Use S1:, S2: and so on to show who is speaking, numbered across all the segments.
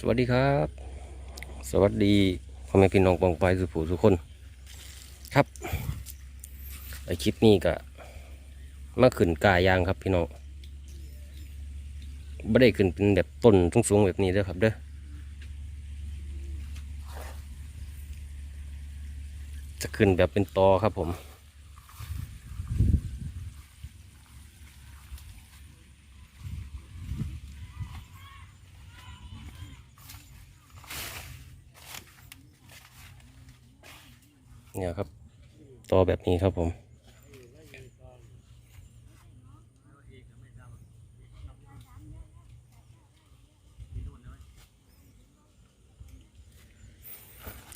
S1: สวัสดีครับ สวัสดีพ่อแม่พี่น้องปองไปสุผู้ทุคน ครับไอคลิปนี้ก็มาขึ้นกายางครับพี่น้องไม่ได้ขึ้นเป็นแบบต้นสูงๆแบบนี้เด้อครับเด้อจะขึ้นแบบเป็นตอครับผม เนี่ยครับต อแบบนี้ครับผม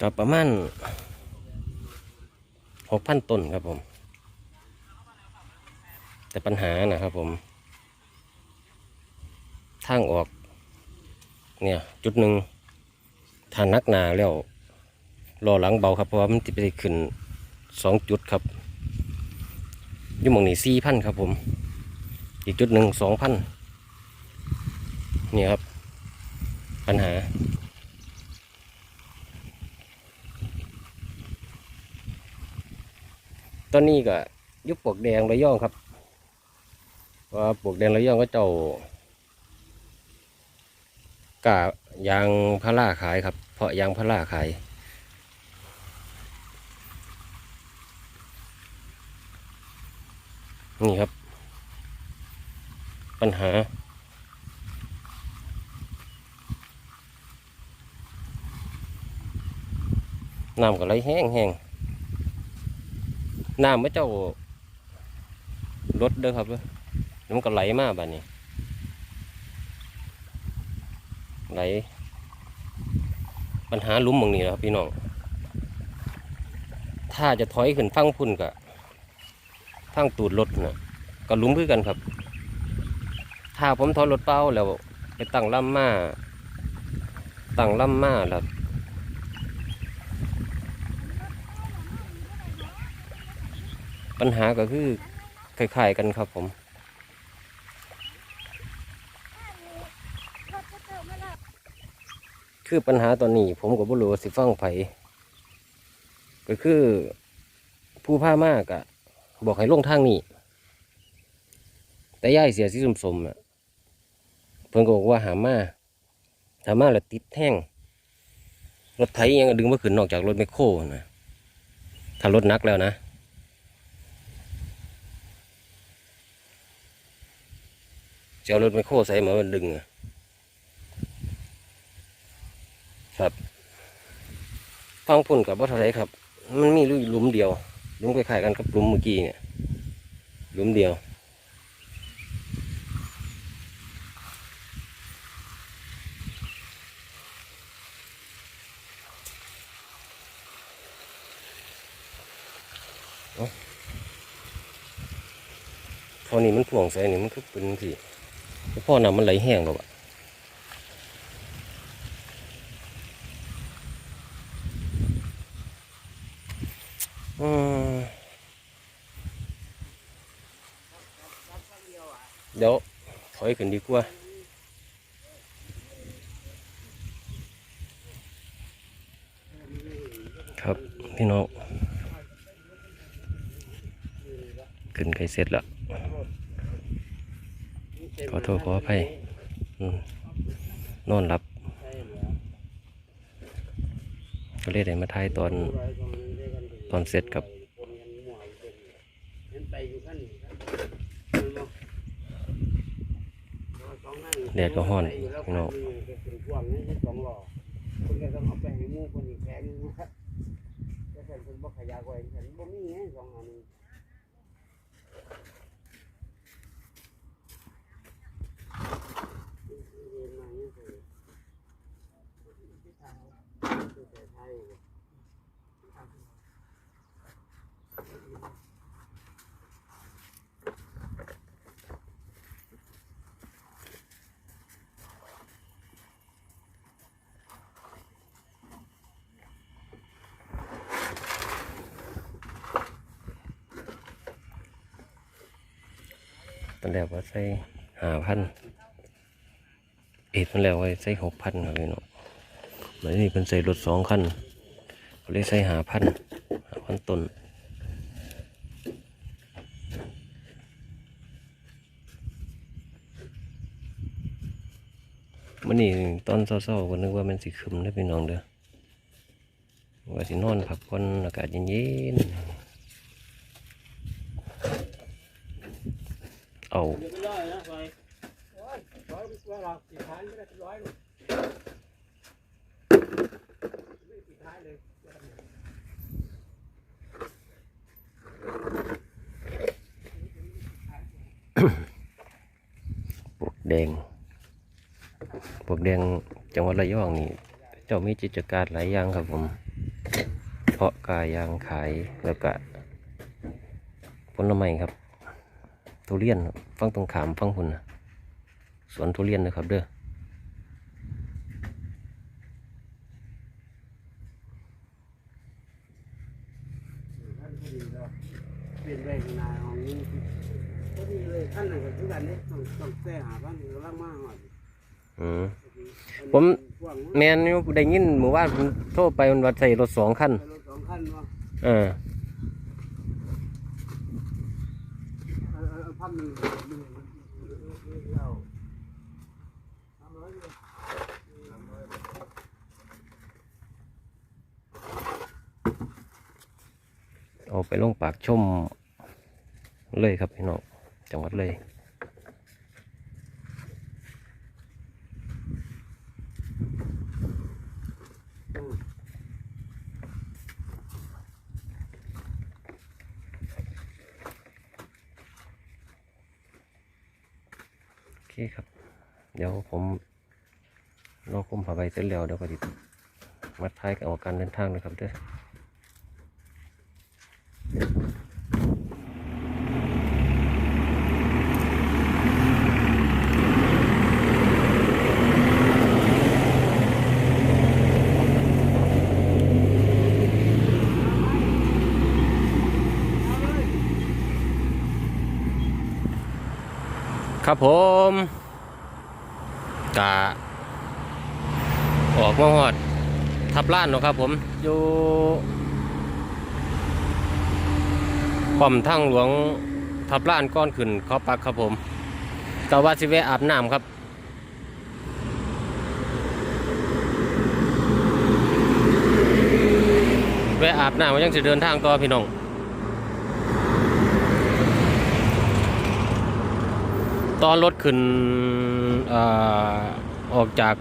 S1: ก็ประมาณหกพันต้นครับผม แต่ปัญหานะครับผมทางออก เนี่ย จุดหนึ่งถ้านักหนาแล้วรอหลังเบาครับ เพราะว่ามันจะไปขึ้น สองจุดครับยุ่หมองนี่สี่พันครับผม อีกจุดหนึ่งสองพันนี่ครับ ปัญหา ตอนนี้ก็ยุบปลวกแดงระย่องครับว่าปลวกแดงระย่องก็เจ้ากะยางพาราขายครับ เพราะยางพาราขาย นี่ครับ ปัญหา น้ำก็ไหลแห้งแห้งน้ำไม่เจ้ารถเด้อครับเด้อเดี๋ยวมันก็ไหลมากบ้านี้ ไหล ปัญหาลุ่มมองนี้นะครับพี่น้อง ถ้าจะถอยขึ้นฟังพุ่นกะ ทางตูดรถนะก็ลุ้มคือกันครับ ถ้าผมถอยรถเป้าแล้วไปตั้งล่ำมาตั้งล่ำมาแล้วปัญหาก็คือคล้ายๆกันครับผมคือปัญหาตอนนี้ ผมก็บ่รู้ว่สิฟังไผก็คือผู้พามากอะ บอกให้ลงทางนี้ แต่ย่ายเสียสีสมๆอะเพิ่นก็บอกว่าหามาหามาแล้วติดแท่งรถไถยังดึงมาขึ้นนอกจากรถแมคโครนะถ้ารถนักแล้วนะจะเอารถแมคโครใส่มามันดึงอะครับฟังพุ่นกับว่าเท่าไรครับ มันมีหลุมเดียว ลุมคล้ายๆกันกับลุมเมื่อกี้เนี่ยลุมเดียวพอนี่มันพ่วงใส่นี่มันคือเป็นสิพ่อน้ำมันไหลแห้งแล้วอะ อืมเดี๋ยวถอยขึ้นดีกว่าครับพี่น้องขึ้นไกลเสร็จแล้ว ขอโทษขออภัยนอนหลับ ก็เลยได้มาถ่ายตอน ตอนเสร็จกับแดดก็ห้อนพี่น้อง
S2: คนก็ต้องเอาไปให้มูคนอีกแผงนึงนะครับแต่ฉันเพิ่นบ่ขยาไว้ฉันบ่มีไงสองอัน
S1: ตอนแรกว่าใส่ห้าพันเอ็ดมันแล้วไว้ใส่หกพันครับพี่น้องมันนี่เป็นใส่รถสองคันก็เลยใส่หาพันหาพันต้นมันนี่ตอนเศร้าๆก็นึกว่ามันสิคึมนะพี่น้องเด้อว่าสินอนพักผ่อนอากาศเย็นๆ เอา
S2: ปร้อยนะซอยโอ้ยร้อยว่าเราสี่ท้ายไม่ได้เป็นร้อยหรอกไม่สี่ท้ายเล
S1: วกแดงปวกแดงจังหวัดระยองนี่ เจ้ามีกิจการหลายอย่างครับผม เพาะกายยางขายแล้วก็ผลไม้ครับ ทุเรียนครับฟังตรงขามฟังคุณนะสวนทุเรียนนะครับเด้อ
S2: ท่านพอดีแล้วเปลี่ยนแรงนายของนี้พอดีเลยท่านไหนก็คือกันเนี่ยต้องต้องแก้หาบ้านกำลังมาหอด
S1: อืม
S2: ผ
S1: ผม
S2: พ่วง
S1: แมนอยู่ได้ยินหมู่บ้านผมโทรไปมันว่าใส่รถสองคัน
S2: รถสองคันวะ
S1: เออ
S2: เออเออพัน หนึ่งหนึ่งเราสามร้อยเลยสามร้อย
S1: เอกไปลงปากชมเลยครับพี่น้องจังหวัดเลย
S2: อืม
S1: โอเคครับ เดี๋ยวผมรอคุมผ้าใบเสร็จแล้วเดี๋ยวก็ติมัดท้ายกับออกการเดินทางนะครับเด้อ ครับผมกะออกมาหอด ทับล้านเนาะครับผม อยู่ป้อมทางหลวงทับล้านก้อนขึ้นเขาปักครับผมกะว่าสิแวอาบน้ำครับแวะอาบน้ำยังจะเดินทางต่อพี่น้อง ตอนรถขึ้นอออกจาก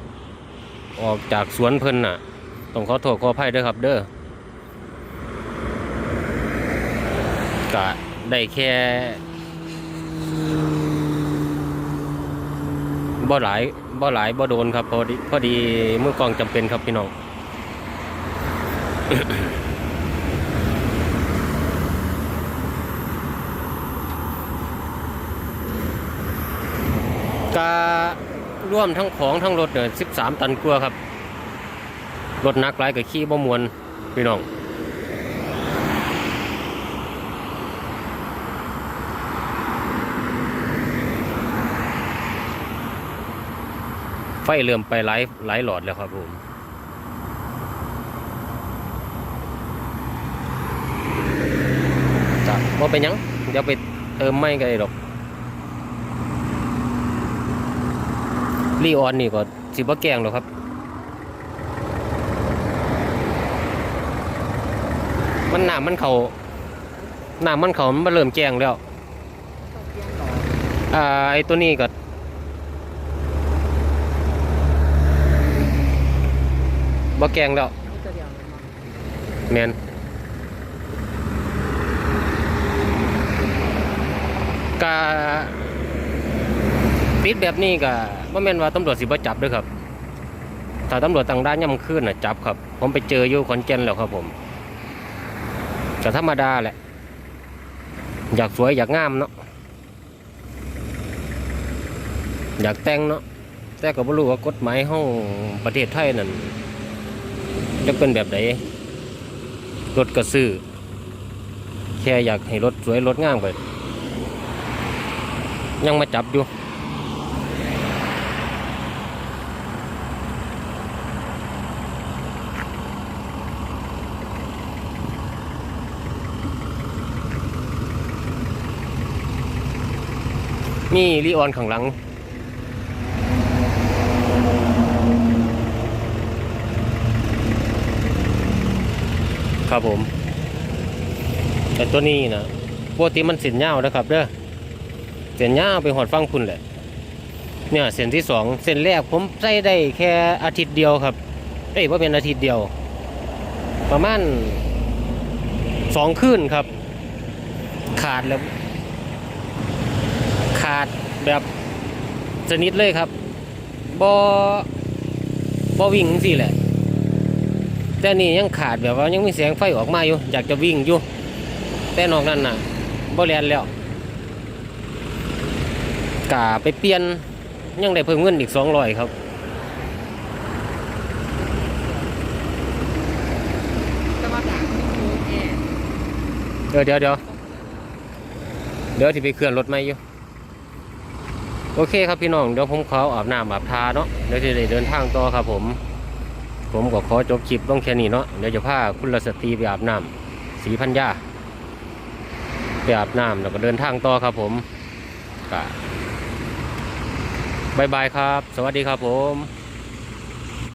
S1: ออกจากสวนเพิ่นน่ะต้องขอโทษขออภัยด้วยครับเด้อกะได้แค่บ่หลายบ่หลายบ่โดนครับพอดีพอดีมือกองจำเป็นครับพี่น้อง การ่วมทั้งของทั้งรถเนี่ยสิบสามตันกว่าครับ รถนักหลายกับขี้บ่มวนพี่น้องไฟเริ่มไปหลายหลายหลอดแล้วครับผมจะว่าเป็นยัง เดี๋ยวไปเติมไม่กันเลยดอก รีออนนี่ก็สิบ่แกงหรอกครับ มันหนามันเขาหนามันเขามันเริ่มแจ้งแล้วอ่าไอตัวนี้ก็บ่แกงแล้วแมนกา ปิดแบบนี้ก็บ่แม่นว่าตำรวจสิบ่จับด้วยครับถ้าตำรวจต่างด้านย่ำคืนน่ะจับครับ ผมไปเจออยู่ขอนแก่นแล้วครับผมก็ธรรมดาแหละ อยากสวยอยากงามเนาะอยากแต่งเนาะแต่ก็บ่รู้ว่ากฎหมายห้องประเทศไทยนั่นจะเป็นแบบไหนรถก็ซื้อแค่อยากให้รถสวยรถงามไปยังมาจับอยู่ มีรีออนข้างหลัง ครับผม แต่ตัวนี้นะปกติมันเส้นยาวนะครับเด้อเส้นยาวไปหอดฟังคุณแหละเนี่ยเส้นที่สองเส้นแรกผมใส่ได้แค่อาทิตย์เดียวครับเอ้ยว่าเป็นอาทิตย์เดียว ประมาณสองคืนครับ ขาดแล้ว ขาดแบบสนิทเลยครับบอบอวิ่งสิแหละ แต่นี่ยังขาดแบบว่ายังมีแสงไฟออกมาอยู่ อยากจะวิ่งอยู่ แต่นอกนั้นน่ะบ่แลนแล้วกาไปเปลี่ยนยังได้เพิ่มเงินอีกสองร้อยครับ
S3: จะมาด่าคุณครูแก
S1: เดี๋ยวเดี๋ยวเดี๋ยวเดี๋ยวที่ไปเคลื่อนรถไม่อยู่ โอเคครับพี่น้องเดี๋ยวผมขออาบน้ำอาบทาเนาะเดี๋ยวจะได้เดินทางต่อครับผม ผมก็ขอจบคลิปต้องแค่นี้เนาะเดี๋ยวจะพาคุณรสตรีไปอาบน้ำสีพันยาไปอาบน้ำแล้วก็เดินทางต่อครับผมก็บายบายครับ สวัสดีครับผม